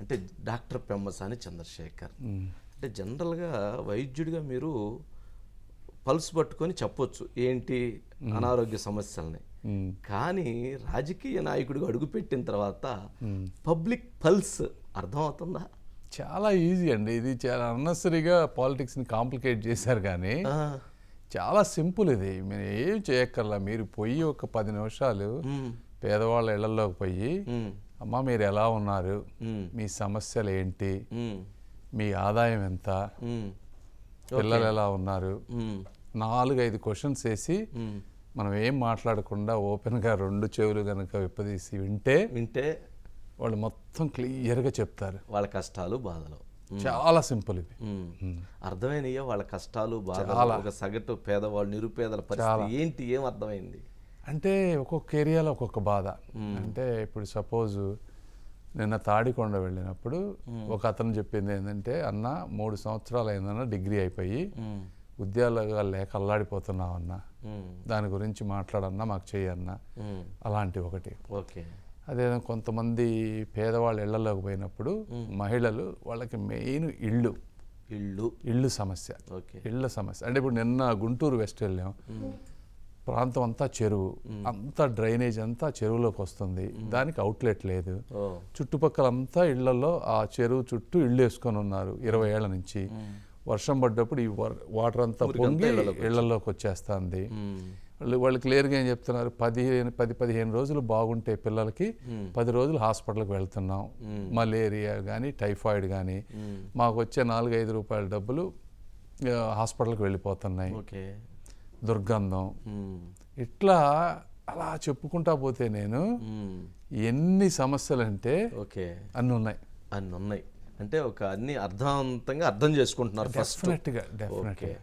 అంటే డాక్టర్ పెమ్మసాని చంద్రశేఖర్. అంటే జనరల్గా వైద్యుడిగా మీరు పల్స్ పట్టుకొని చెప్పొచ్చు ఏంటి అనారోగ్య సమస్యల్ని. కానీ రాజకీయ నాయకుడిగా అడుగుపెట్టిన తర్వాత పబ్లిక్ పల్స్ అర్థమవుతుందా? చాలా ఈజీ అండి. ఇది చాలా అన్నెసరీగా పాలిటిక్స్ని కాంప్లికేట్ చేశారు కానీ చాలా సింపుల్ ఇది. మీరు ఏం చేయక్కర్లా. మీరు పోయి ఒక పది నిమిషాలు పేదవాళ్ళ ఇళ్ళలోకి పోయి అమ్మ మీరు ఎలా ఉన్నారు? మీ సమస్యలు ఏంటి? మీ ఆదాయం ఎంత? పిల్లలు ఎలా ఉన్నారు? ఉమ్, నాలుగు ఐదు క్వశ్చన్స్ వేసి. మనం ఏం మాట్లాడకుండా ఓపెన్గా రెండు చెవులు కనుక విప్పదీసి వింటే వింటే వాళ్ళు మొత్తం క్లియర్గా చెప్తారు. వాళ్ళ కష్టాలు బాధలు. చాలా సింపుల్ ఇది. అర్థమైనయ్యా వాళ్ళ కష్టాలు బాధలు ఒక సగటు పేదవాళ్ళు నిరుపేదల పరిస్థితి ఏంటి? ఏం అర్థమైంది? అంటే ఒక్కొక్క ఏరియాలో ఒక్కొక్క బాధ. అంటే ఇప్పుడు సపోజ్ నిన్న తాడికొండ వెళ్ళినప్పుడు ఒక అతను చెప్పింది ఏంటంటే అన్న మూడు సంవత్సరాలు అయిందన్న డిగ్రీ అయిపోయి ఉద్యోగాలు లేక అల్లాడిపోతున్నావు అన్న దాని గురించి మాట్లాడన్నా మాకు చెయ్యన్నా. ఉమ్. అలాంటి ఒకటి. ఓకే. అదే కొంతమంది పేదవాళ్ళ ఇళ్ళలోకి పోయినప్పుడు మహిళలు వాళ్ళకి మెయిన్ ఇళ్ళు. ఇళ్ళు. ఇళ్ళు సమస్య. ఓకే. ఇళ్ళ సమస్య. అంటే ఇప్పుడు నిన్న గుంటూరు వెస్ట్ వెళ్ళాం. ప్రాంతం అంతా చెరువు. అంతా డ్రైనేజ్ అంతా చెరువులోకి వస్తుంది. దానికి అవుట్లెట్ లేదు. చుట్టుపక్కల అంతా ఇళ్ళలో ఆ చెరువు చుట్టూ ఇళ్ళు వేసుకొని ఉన్నారు ఇరవై ఏళ్ళ నుంచి. వర్షం పడ్డప్పుడు ఈ వాటర్ అంతా పొంగి ఇళ్ళలోకి వచ్చేస్తుంది. వాళ్ళు వాళ్ళు క్లియర్గా ఏం చెప్తున్నారు? పదిహేను పది పదిహేను రోజులు బాగుంటే పిల్లలకి పది రోజులు హాస్పిటల్కి వెళ్తున్నాం. మలేరియా కానీ టైఫాయిడ్ కానీ మాకు వచ్చే నాలుగు ఐదు రూపాయల డబ్బులు హాస్పిటల్కి వెళ్ళిపోతున్నాయి. ఓకే. దుర్గంధం. ఇట్లా అలా చెప్పుకుంటా పోతే నేను ఎన్ని సమస్యలు అంటే ఓకే. అన్ని ఉన్నాయి అన్ని ఉన్నాయి అంటే ఒక అన్ని అర్థవంతంగా అర్థం చేసుకుంటున్నారు ఫస్ట్ డెఫినెట్గా డెఫినెట్గా ఓకే.